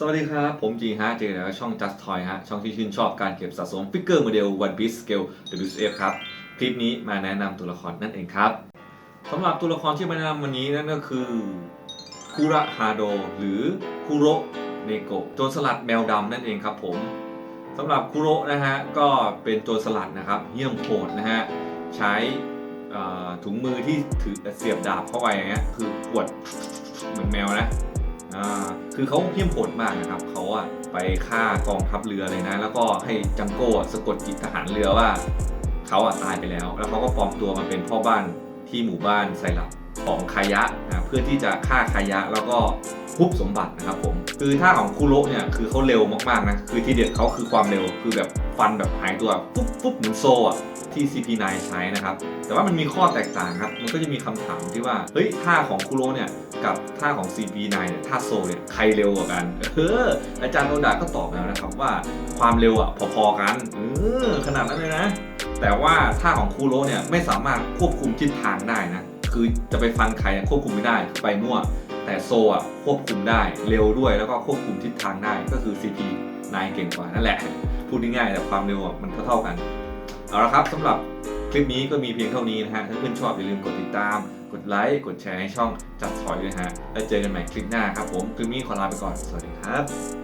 สวัสดีครับ ผมจีฮะเจอแล้วช่อง Just Toy ฮะ ช่องที่ชื่นชอบการเก็บสะสมฟิกเกอร์โมเดล One Piece Scale WCF ครับ คลิปนี้มาแนะนำตัวละครนั่นเองครับสำหรับตัวละครที่มาแนะนำวันนี้นั่นก็คือคุระฮาโดหรือคุโรเนโกะโจรสลัดแมวดำนั่นเองครับผมสำหรับคุโรนะฮะ ก็เป็นโจรสลัดนะครับเยี่ยมโหดนะฮะ ใช้ถุงมือที่ถือเสียบดาบเข้าไปอย่างเงี้ยคือปวดเหมือนแมวนะ คือเขาเพี้ยมโหดมากนะครับเขาอะไปฆ่ากองทัพเรือเลยนะ แล้วก็ให้จังโก้อะสะกดจิตทหารเรือว่าเขาอะตายไปแล้ว แล้วเขาก็ปลอมตัวมาเป็นพ่อบ้านที่หมู่บ้านไซรัปของคายะนะเพื่อที่จะฆ่าคายะแล้วก็ ฮุบสมบัตินะครับผมคือท่าของคุโรเนี่ยคือเขาเร็วมากๆนะคือทีเด็ดเขาคือความเร็วคือแบบฟันแบบหายตัวปุ๊บปุ๊บเหมือนโซอะที่ CP9 ใช้นะครับ แต่ว่ามันมีข้อแตกต่างครับ มันก็จะมีคำถามที่ว่า เฮ้ย ท่าของคุโรเนี่ย กับท่าของ CP9 เนี่ย ท่าโซเนี่ย ใครเร็วกว่ากัน เออ อาจารย์โนดาก็ตอบแล้วนะครับว่าความเร็วอะพอๆกัน เออ ขนาดนั้นเลยนะ แต่ว่าท่าของคุโรเนี่ย ไม่สามารถควบคุมทิศทางได้นะ คือจะไปฟันใครควบคุมไม่ได้ ไปมั่ว แต่โซอะควบคุมได้เร็วด้วยแล้วก็ควบคุมทิศทางได้ก็คือ CP9 เก่งกว่านั่นแหละ พูดง่ายๆแต่ความเร็วอะมันเท่าๆกัน เอาละครับสำหรับคลิปนี้ก็มีเพียงเท่านี้นะฮะ ถ้าเพื่อนชอบอย่าลืมกดติดตาม กดไลค์ กดแชร์ให้ช่องจัดถอยด้วยฮะ แล้วเจอกันใหม่คลิปหน้าครับผม คลิปนี้ขอลาไปก่อน สวัสดีครับ